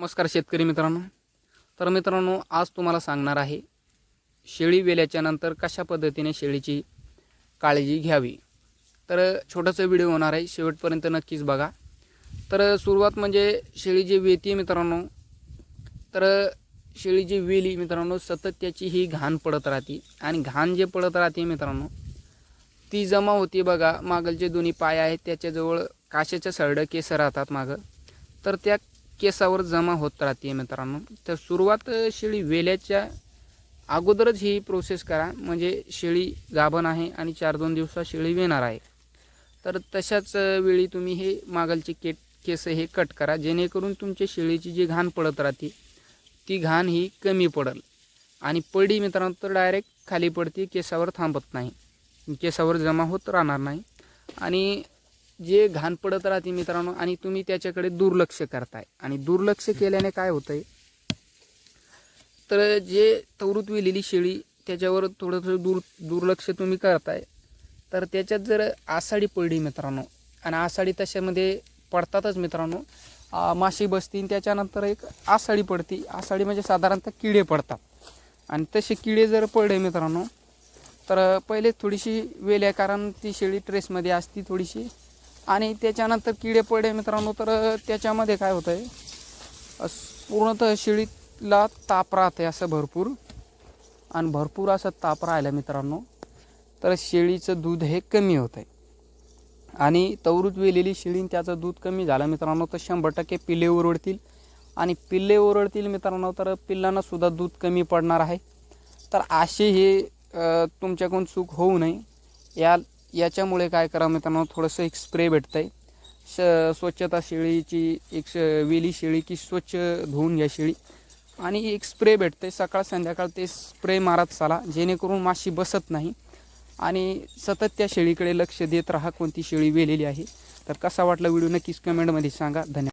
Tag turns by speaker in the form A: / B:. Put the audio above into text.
A: नमस्कार शेतकरी मित्रांनो. तर मित्रांनो आज तुम्हाला सांगणार आहे शेळी वेल्याच्या नंतर कशा पद्धतीने शेळीची काळजी घ्यावी. तर छोटासा व्हिडिओ होणार आहे शेवटपर्यंत नक्कीच बघा. तर सुरुवात म्हणजे शेळी जी वेती मित्रांनो तर शेळी जी वेली मित्रांनो सतत त्याची ही घाण पडत राहते. आणि घाण जे पडत राहते मित्रांनो ती जमा होती बघा मागलचे दोन्ही पाय आहेत त्याच्याजवळ काशाच्या सरडं केस राहतात मागं. तर त्या केसावर जमा होत राहते मित्रांनो. तर सुरुवात शेळी वेल्याच्या अगोदरच ही प्रोसेस करा. म्हणजे शेळी गाभण आहे आणि चार दोन दिवसात शेळी वेणार आहे. तर तशाच वेळी तुम्ही हे मागलचे के केस हे कट करा. जेणेकरून तुमच्या शेळीची जी घाण पडत राहते ती घाण ही कमी पडेल. आणि पडी मित्रांनो तर डायरेक्ट खाली पडते केसावर थांबत नाही. केसावर जमा होत राहणार नाही. आणि जे घाण पडत राहते मित्रांनो आणि तुम्ही त्याच्याकडे दुर्लक्ष करताय. आणि दुर्लक्ष केल्याने काय होतंय? तर जे तवृत वेलेली शेळी त्याच्यावर थोडंसं दूर दुर्लक्ष तुम्ही करताय. तर त्याच्यात जर आसाडी पडली मित्रांनो आणि आसाडी तशामध्ये पडतातच मित्रांनो माशी बसतील त्याच्यानंतर एक आसाडी पडती. आसाडी म्हणजे साधारणतः किडे पडतात. आणि तसे किडे जर पडले मित्रांनो तर पहिले थोडीशी वेल आहे कारण ती शेळी ट्रेसमध्ये असती थोडीशी. आणि त्याच्यानंतर किडे पडे मित्रांनो तर त्याच्यामध्ये काय होतं आहे पूर्णतः शेळीला ताप राहते असं भरपूर. आणि भरपूर असं ताप राहिलं मित्रांनो तर शेळीचं दूध हे कमी होतं आहे आणि तवरूत वेलेली शेळी त्याचं दूध कमी झालं मित्रांनो तर शंभर टक्के पिल्ले ओरडतील. आणि पिल्ले ओरडतील मित्रांनो तर पिल्लांनासुद्धा दूध कमी पडणार आहे. तर असे हे तुमच्याकडून चूक होऊ नये. या याच्यामुळे काय करा मित्रांनो थोडंसं एक स्प्रे भेटतं आहे श स्वच्छता शेळीची एक श वेली शेळी की स्वच्छ धुवून घ्या शेळी. आणि एक स्प्रे भेटतं आहे सकाळ संध्याकाळ ते स्प्रे मारत चाला जेणेकरून माशी बसत नाही. आणि सतत त्या शेळीकडे लक्ष देत राहा कोणती शेळी वेलेली आहे. तर कसा वाटला व्हिडिओ नक्कीच कमेंटमध्ये सांगा. धन्यवाद.